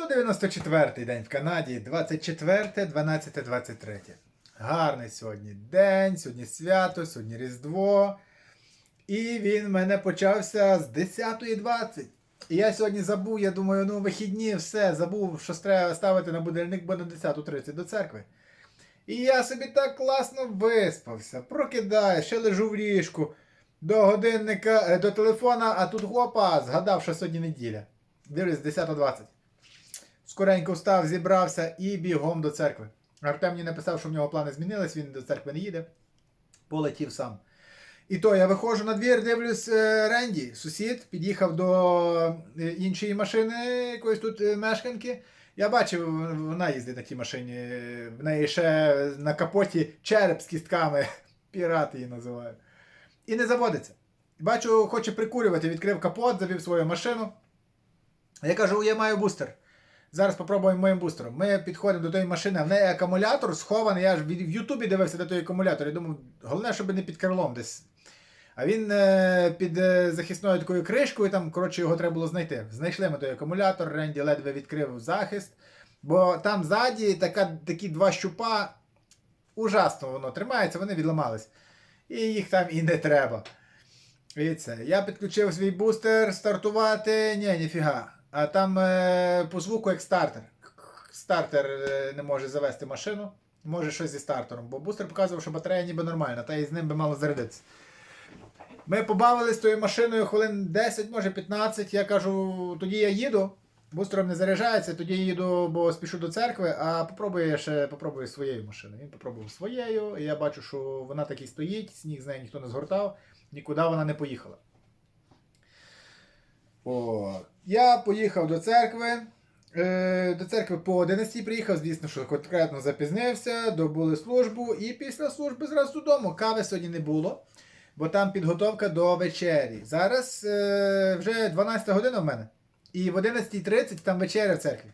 194 день в Канаді, 24, 12, 23. Гарний сьогодні день, сьогодні свято, сьогодні Різдво. І він мене почався з 10.20. І я сьогодні забув, я думаю, ну вихідні, все, забув, що треба ставити на будильник, бо на 10.30 до церкви. І я собі так класно виспався, прокидаю, ще лежу в ліжку до годинника, е, до телефона, а тут хопа, згадав, що сьогодні неділя. Дивлюсь, 10.20. Скоренько встав, зібрався і бігом до церкви. Артем мені написав, що в нього плани змінились, він до церкви не їде. Полетів сам. І то я виходжу на двір, дивлюсь е, Ренді, сусід, під'їхав до е, іншої машини, якоїсь тут е, мешканки. Я бачив, вона їздить на тій машині. В неї ще на капоті череп з кістками. Пірат її називаю. І не заводиться. Бачу, хоче прикурювати, відкрив капот, завів свою машину. Я кажу, я маю бустер. Зараз попробуємо моїм бустером. Ми підходимо до тої машини, в неї акумулятор схований. Я ж в Ютубі дивився на той акумулятор. Я думав, головне, щоб не під крилом десь. А він е, під е, захисною такою кришкою, там, коротше, його треба було знайти. Знайшли ми той акумулятор, Ренді ледве відкрив захист. Бо там ззаді така, такі два щупа. Ужасно воно тримається, вони відламались. І їх там і не треба. І це. Я підключив свій бустер, стартувати. Ні, ніфіга. А там е, по звуку як стартер. Стартер е, не може завести машину. Може щось зі стартером, бо бустер показував, що батарея ніби нормальна, та і з ним би мало зарядитися. Ми побавились тою машиною хвилин 10, може 15. Я кажу, тоді я їду. Бустером не заряджається, тоді я їду, бо спішу до церкви, а попробую я ще попробую своєю машиною. Він попробував своєю, і я бачу, що вона так і стоїть, сніг з нею ніхто не згортав, нікуди вона не поїхала. О, я поїхав до церкви. Е, до церкви по 11 приїхав, звісно, що конкретно запізнився, добули службу, і після служби зразу додому. Кави сьогодні не було, бо там підготовка до вечері. Зараз е, вже 12 година в мене. І в 11.30 там вечеря в церкві.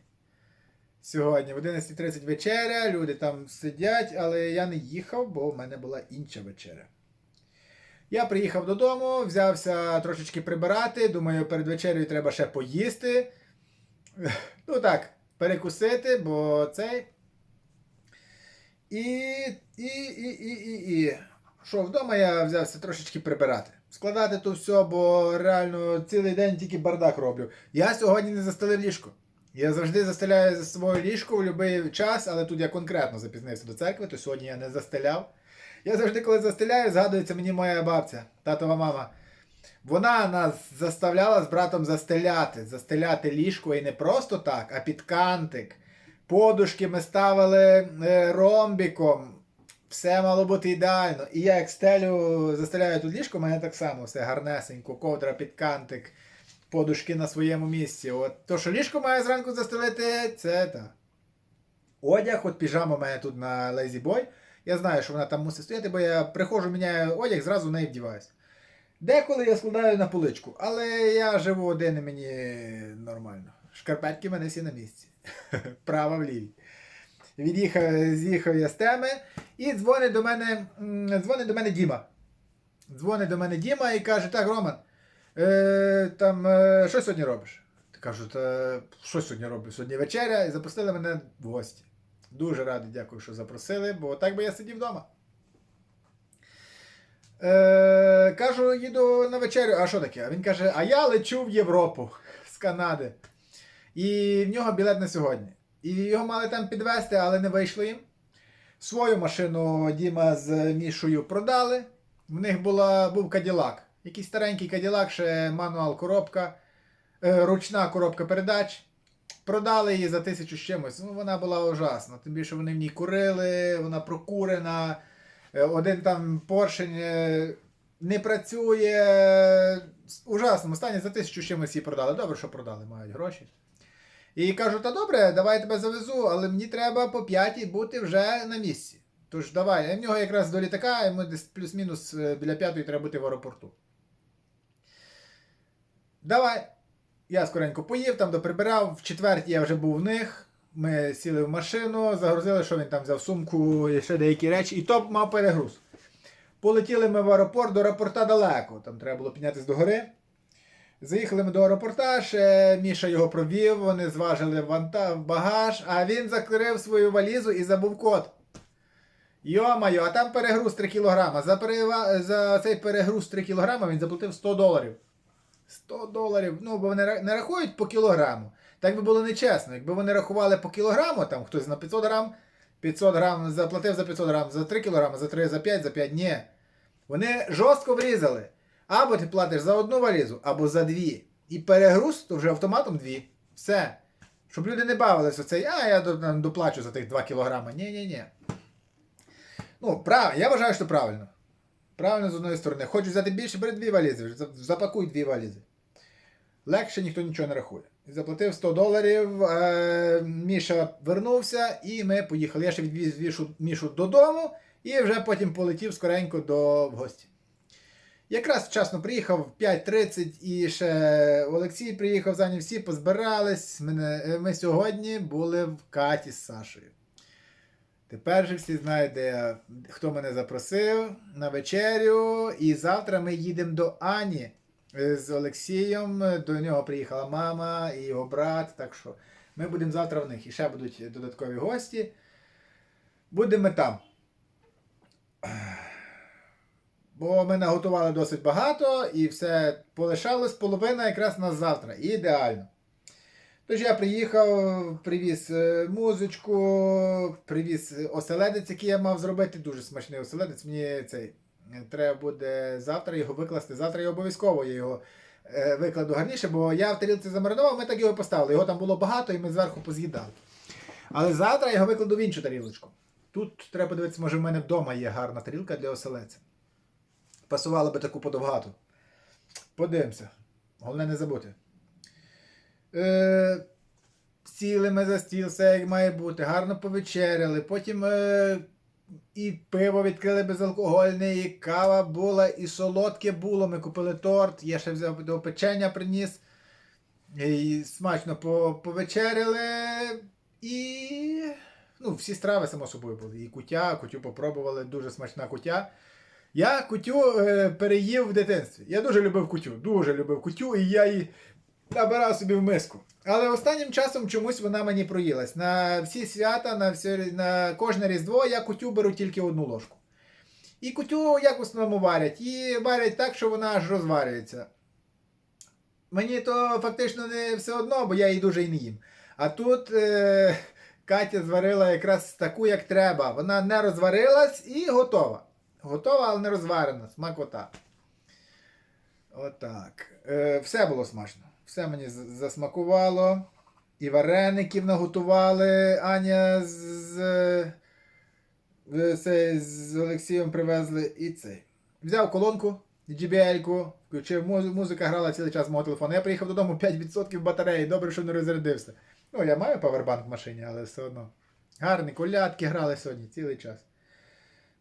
Сьогодні в 11.30 вечеря, люди там сидять, але я не їхав, бо в мене була інша вечеря. Я приїхав додому, взявся трошечки прибирати. Думаю, перед вечерею треба ще поїсти. Ну так, перекусити, бо цей. І. І. І. І. І. І. Що, вдома я взявся трошечки прибирати. Складати то все, бо реально цілий день тільки бардак роблю. Я сьогодні не застелив ліжко. Я завжди застеляю за своє ліжко в будь-який час, але тут я конкретно запізнився до церкви, то сьогодні я не застеляв. Я завжди, коли застеляю, згадується мені моя бабця, татова мама. Вона нас заставляла з братом застеляти, застеляти ліжко і не просто так, а під кантик. Подушки ми ставили е, ромбіком. Все мало бути ідеально. І я як стелю, застеляю тут ліжко, у мене так само все гарнесенько, ковдра під кантик, подушки на своєму місці. От то, що ліжко має зранку застелити, це так. Одяг, от піжама у мене тут на Lazy Boy. Я знаю, що вона там мусить стояти, бо я приходжу, міняю одяг, зразу в неї вдіваюся. Деколи я складаю на поличку, але я живу один і мені нормально. Шкарпетки в мене всі на місці. Права в лівій. Від'їхав, з'їхав я з теми і дзвонить до мене, дзвонить до мене Діма. Дзвонить до мене Діма і каже: Так, Роман, е, там, е, що сьогодні робиш? Кажу, та що сьогодні роблю? Сьогодні вечеря і запросили мене в гості. Дуже радий, дякую, що запросили, бо так би я сидів вдома. Е, кажу, їду на вечерю. А що таке? А він каже: А я лечу в Європу з Канади. І в нього білет на сьогодні. І його мали там підвезти, але не вийшли їм. Свою машину Діма з Мішою продали. В них була, був Каділак. Якийсь старенький Каділак, ще мануал коробка, е, ручна коробка передач. Продали її за тисячу з чимось. Ну, вона була ужасна. Тим більше вони в ній курили, вона прокурена. Е, Один там поршень е, не працює. В ужасному стані за тисячу чимось її продали. Добре, що продали, мають гроші. І кажу, та добре, давай я тебе завезу, але мені треба по п'ятій бути вже на місці. Тож давай, я в нього якраз до літака, йому десь плюс-мінус е, біля п'ятої треба бути в аеропорту. Давай. Я скоренько поїв, там доприбирав. В четвертій я вже був в них. Ми сіли в машину, загрузили, що він там взяв сумку і ще деякі речі, і то мав перегруз. Полетіли ми в аеропорт, до аеропорта далеко. Там треба було піднятися до гори. Заїхали ми до аеропорта, ще Міша його провів, вони зважили ванта, багаж, а він закрив свою валізу і забув код. Йо-майо, а там перегруз 3 кілограма. За. За цей перегруз 3 кілограма він заплатив 100 доларів. 100 доларів. Ну, бо вони не рахують по кілограму. Так би було нечесно. Якби вони рахували по кілограму, там хтось на 500 грам, 500 грам заплатив за 500 грам, за 3 кілограми, за 3, за 5, за 5. Ні. Вони жорстко врізали. Або ти платиш за одну валізу, або за дві. І перегруз, то вже автоматом дві. Все. Щоб люди не бавилися оцей, а я доплачу за тих 2 кілограми. Ні-ні-ні. Ну, прав... я вважаю, що правильно. Правильно з одної сторони. Хочу взяти більше, бери дві валізи. Запакуй дві валізи. Легше ніхто нічого не рахує. Заплатив 100 доларів, е, Міша вернувся, і ми поїхали. Я ще відвіз Мішу, Мішу додому і вже потім полетів скоренько до в гості. Якраз вчасно приїхав в 5.30 і ще Олексій приїхав, за ним всі позбирались. Е, ми сьогодні були в Каті з Сашою. Тепер же всі знають, де хто мене запросив на вечерю. І завтра ми їдемо до Ані е, з Олексієм. До нього приїхала мама і його брат. Так що ми будемо завтра в них. І ще будуть додаткові гості. Будемо там. Бо ми наготували досить багато і все полишалось половина якраз на завтра. Ідеально. Тож я приїхав, привіз е, музичку, привіз оселедець, який я мав зробити. Дуже смачний оселедець. Мені цей е, треба буде завтра його викласти. Завтра я обов'язково його е, викладу гарніше, бо я в тарілці замаринував, ми так його поставили. Його там було багато і ми зверху поз'їдали. Але завтра я його викладу в іншу тарілочку. Тут треба подивитися, може в мене вдома є гарна тарілка для оселедця. Пасувало би таку подовгату. Подивимося. Головне не забути. Е, сіли ми за стіл, все як має бути, гарно повечеряли. Потім е, і пиво відкрили безалкогольне, і кава була, і солодке було. Ми купили торт, я ще взяв до печення приніс. І смачно повечеряли. І ну, всі страви, само собою, були. І кутя, кутю попробували, дуже смачна кутя. Я кутю е, переїв в дитинстві. Я дуже любив кутю, дуже любив кутю, і я її набирав собі в миску. Але останнім часом чомусь вона мені проїлась. На всі свята, на, всі, на кожне Різдво я кутю беру тільки одну ложку. І кутю як в основному варять. І варять так, що вона аж розварюється. Мені то фактично не все одно, бо я її дуже і не їм. А тут е, Катя зварила якраз таку, як треба. Вона не розварилась і готова. Готова, але не розварена. Смакота. Отак. Е, все було смачно. Все мені засмакувало. І вареників наготували. Аня з, з, з, з Олексієм привезли і цей. Взяв колонку, JBL-ку, включив музику, музика грала цілий час мого телефону. Я приїхав додому 5% батареї, добре, що не розрядився. Ну, я маю павербанк в машині, але все одно. Гарні колядки грали сьогодні цілий час.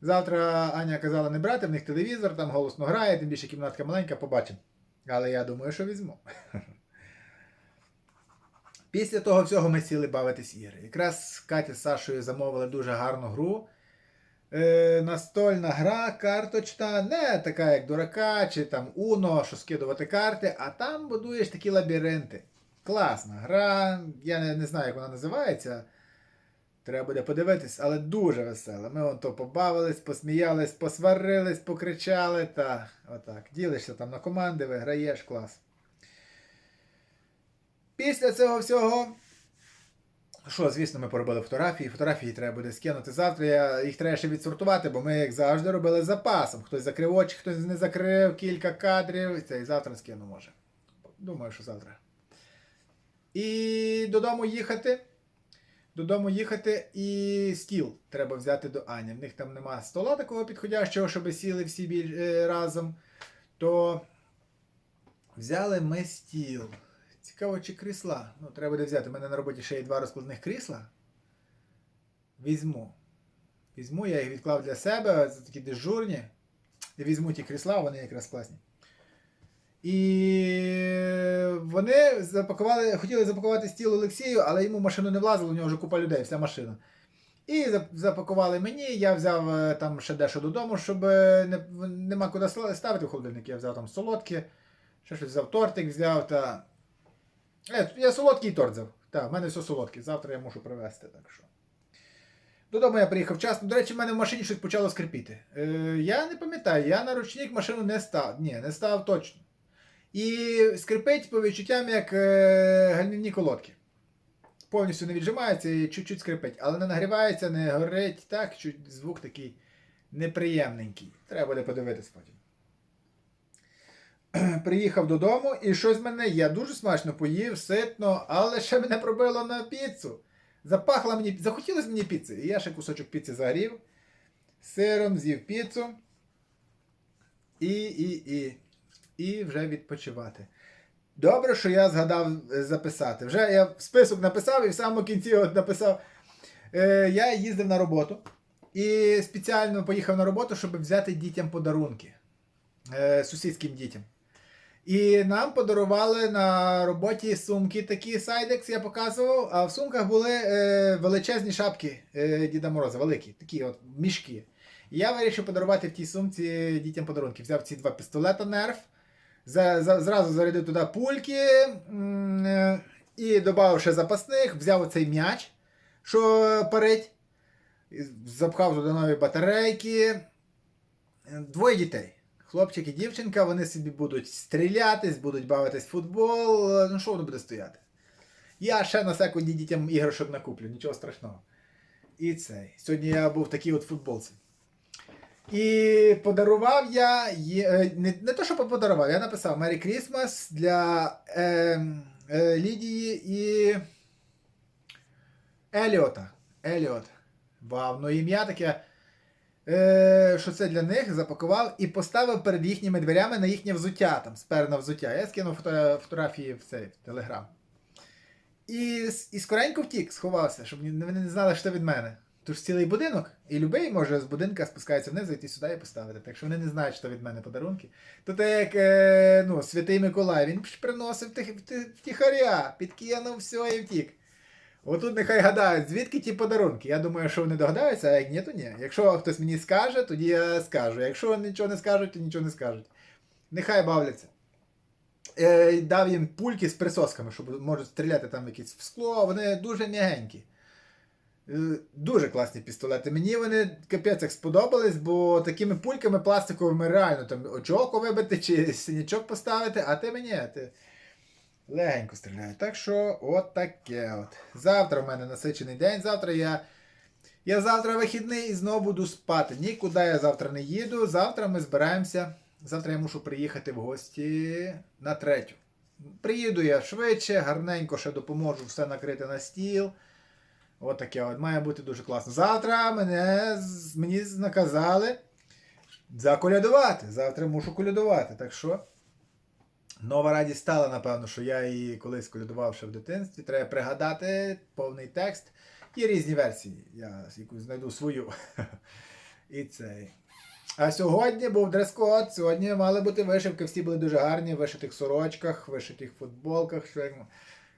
Завтра Аня казала не брати в них телевізор, там голосно грає, тим більше кімнатка маленька, побачимо. Але я думаю, що візьму. Після того всього ми сіли бавитись ігри. Якраз Катя з Сашою замовили дуже гарну гру. Е, настольна гра, карточна, не така, як дурака, чи там Уно, що скидувати карти, а там будуєш такі лабіринти. Класна гра. Я не, не знаю, як вона називається. Треба буде подивитись, але дуже весела. Ми то побавились, посміялись, посварились, покричали та отак. Ділишся там на команди, виграєш клас. Після цього всього. Що, звісно, ми поробили фотографії. Фотографії треба буде скинути завтра. Я, їх треба ще відсортувати, бо ми, як завжди, робили запасом. Хтось закрив очі, хтось не закрив, кілька кадрів. Це і завтра скину може. Думаю, що завтра. І додому їхати. Додому їхати і стіл треба взяти до Ані. В них там нема стола такого підходящого, щоб сіли всі біль, е, разом. То взяли ми стіл. Цікаво, чи крісла. Ну, треба буде взяти. У мене на роботі ще є два розкладних крісла. Візьму. Візьму, я їх відклав для себе, це такі дежурні. І візьму ті крісла, вони якраз класні. І вони запакували, хотіли запакувати стіл Олексію, але йому машину не влазило, у нього вже купа людей, вся машина. І запакували мені, я взяв е, там ще дещо додому, щоб е, не, нема куди ставити в холодильник. Я взяв там солодкі, Ще щось взяв, тортик взяв та. Е, я солодкий торт взяв. Так, в мене все солодке. Завтра я мушу привезти, так що. Додому я приїхав вчасно. До речі, в мене в машині щось почало скрипіти. Е, я не пам'ятаю, я на ручник машину не став. Ні, не став точно. І скрипить по відчуттям як е, гальмівні колодки. Повністю не віджимається і чуть-чуть скрипить, але не нагрівається, не горить. Так, чуть звук такий неприємненький. Треба буде подивитись потім. Приїхав додому і щось мене є. Дуже смачно поїв, ситно, але ще мене пробило на піцу. Запахло мені, захотілося мені піци. І я ще кусочок піци загрів. Сиром з'їв піцу. І, і, і. І вже відпочивати. Добре, що я згадав е, записати. Вже я список написав і в самому кінці от написав. Е, я їздив на роботу і спеціально поїхав на роботу, щоб взяти дітям подарунки. Е, сусідським дітям. І нам подарували на роботі сумки такі Сайдекс, я показував, а в сумках були е, величезні шапки е, Діда Мороза, великі, такі от мішки. І я вирішив подарувати в тій сумці дітям подарунки. Взяв ці два пістолета нерф, за, за, зразу зарядив туди пульки е, і додав ще запасних, взяв оцей м'яч, що парить, запхав туди нові батарейки. Е, Двоє дітей. Хлопчик і дівчинка, вони собі будуть стрілятись, будуть бавитись в футбол. Ну що воно буде стояти? Я ще на секунді дітям іграшок накуплю, нічого страшного. І цей. Сьогодні я був в такій от футболці. І подарував я. е, Не, не то, що подарував, я написав Merry Christmas для е, е, Лідії і Еліота. Еліот. Вау, ну ім'я таке. Е, що це для них запакував і поставив перед їхніми дверями на їхнє взуття, там, сперне взуття. Я скинув фото, фотографії в цей в телеграм. І, і скоренько втік, сховався, щоб вони не знали, що від мене. Тож цілий будинок, і любий може з будинка спускається вниз, зайти сюди і поставити. Так що вони не знають, що від мене подарунки. То так як е, ну, Святий Миколай, він приносив тих, тих, втіхаря, підкинув все і втік. Отут нехай гадають, звідки ті подарунки. Я думаю, що вони догадаються, а як ні, то ні. Якщо хтось мені скаже, тоді я скажу. Якщо нічого не скажуть, то нічого не скажуть. Нехай бавляться. Е, дав їм пульки з присосками, щоб можуть стріляти там якісь в скло, вони дуже м'ягенькі. Е, Дуже класні пістолети. Мені вони капець як сподобались, бо такими пульками пластиковими реально там очоко вибити чи синячок поставити, а ти мені. Ти... Легенько стріляю. Так що от таке от. Завтра в мене насичений день. Завтра я. Я завтра вихідний і знову буду спати. Нікуди я завтра не їду. Завтра ми збираємося. Завтра я мушу приїхати в гості на третю. Приїду я швидше, гарненько ще допоможу все накрити на стіл. От таке от. Має бути дуже класно. Завтра мене, мені наказали заколядувати. Завтра мушу колядувати. Так що. Нова радість стала, напевно, що я її колись колядував ще в дитинстві. Треба пригадати повний текст. Є різні версії. Я якусь знайду свою. І цей. А сьогодні був дрес-код. Сьогодні мали бути вишивки. Всі були дуже гарні в вишитих сорочках, вишитих футболках.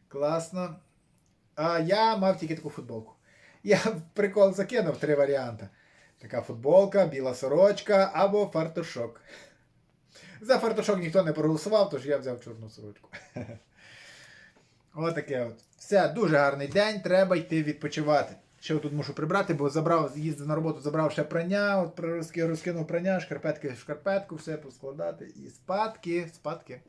Класно. А я мав тільки таку футболку. Я прикол закинув три варіанти. Така футболка, біла сорочка або фартушок. За фартушок ніхто не проголосував, тож я взяв чорну сорочку. Отаке от. Все, дуже гарний день, треба йти відпочивати. Ще тут мушу прибрати, бо забрав, їздив на роботу, забрав ще прання, от розкинув прання, шкарпетки в шкарпетку, все поскладати і спадки, спадки.